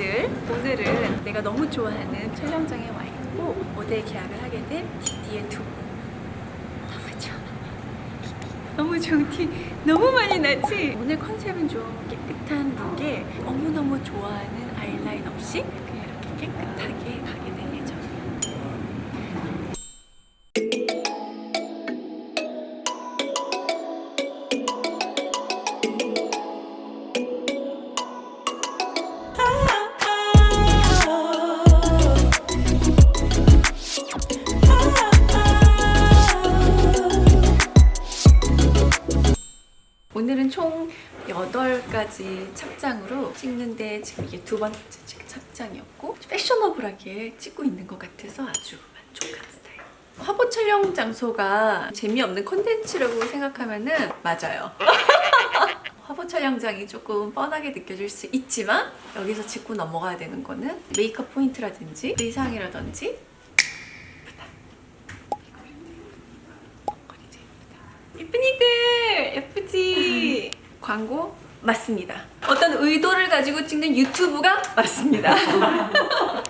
친구들 오늘은 내가 너무 좋아하는 촬영장에 와 있고 모델 계약을 하게 된 디디의 두 너무 좋아 너무 좋은 너무 많이 나지? 오늘 컨셉은 좀 깨끗한 룩에 너무너무 좋아하는 아이라인 없이 그냥 이렇게 깨끗한 오늘은 총 8가지 착장으로 찍는데 지금 이게 두 번째 찍- 착장이었고 패셔너블하게 찍고 있는 것 같아서 아주 만족한 스타일. 화보 촬영 장소가 재미없는 콘텐츠라고 생각하면은 맞아요. 화보 촬영장이 조금 뻔하게 느껴질 수 있지만 여기서 짚고 넘어가야 되는 거는 메이크업 포인트라든지 의상이라든지. 예쁜이들 예쁘지? 광고 맞습니다. 어떤 의도를 가지고 찍는 유튜브가 맞습니다.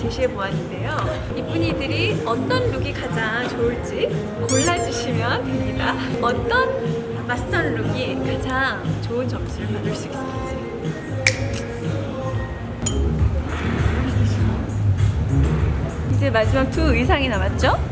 제시해 보았는데요. 이쁜이들이 어떤 룩이 가장 좋을지 골라주시면 됩니다. 어떤 맞선 룩이 가장 좋은 점수를 받을 수 있을지. 이제 마지막 두 의상이 남았죠?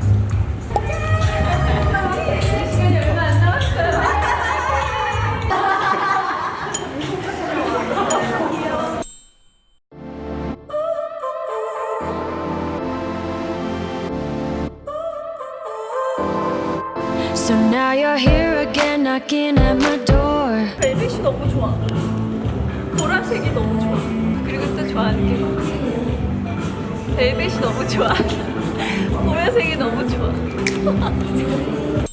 So now you're here again knocking at my door. 벨벳이 너무 좋아. 보라색이 너무 좋아. 그리고 또 좋아하는 게? 벨벳이 너무 좋아. 보라색이 너무 좋아.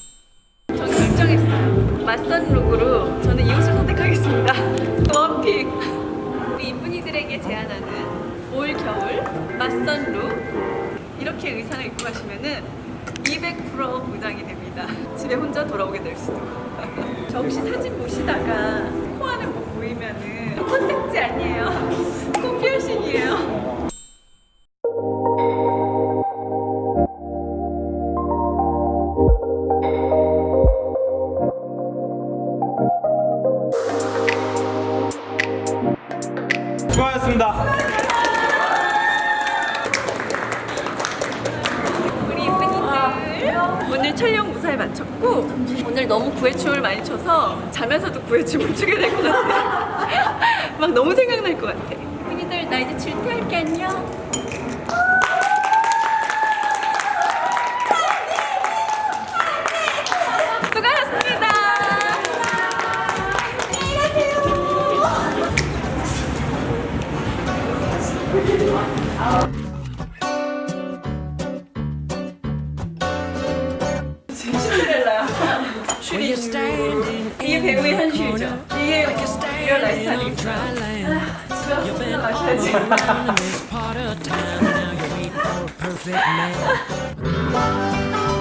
전 결정했어요. 맞선 룩으로 저는 이 옷을 선택하겠습니다. 원픽. 우리 이쁜이들에게 제안하는 올 겨울 맞선 룩 이렇게 의상을 입고 가시면은 200% 보장이 됩니다. 집에 혼자 돌아오게 될 수도. 저 혹시 사진 보시다가 코 안에 뭐 보이면은 콘택지 아니에요. 코 피어싱이에요. 수고하셨습니다. 오늘 촬영 무사히 마쳤고 오늘 너무 구애춤을 많이 춰서 자면서도 구애춤을 추게 될 것 같아. 막 너무 생각날 것 같아. 예쁜이들 나 이제 질퇴할게 안녕. 라이프스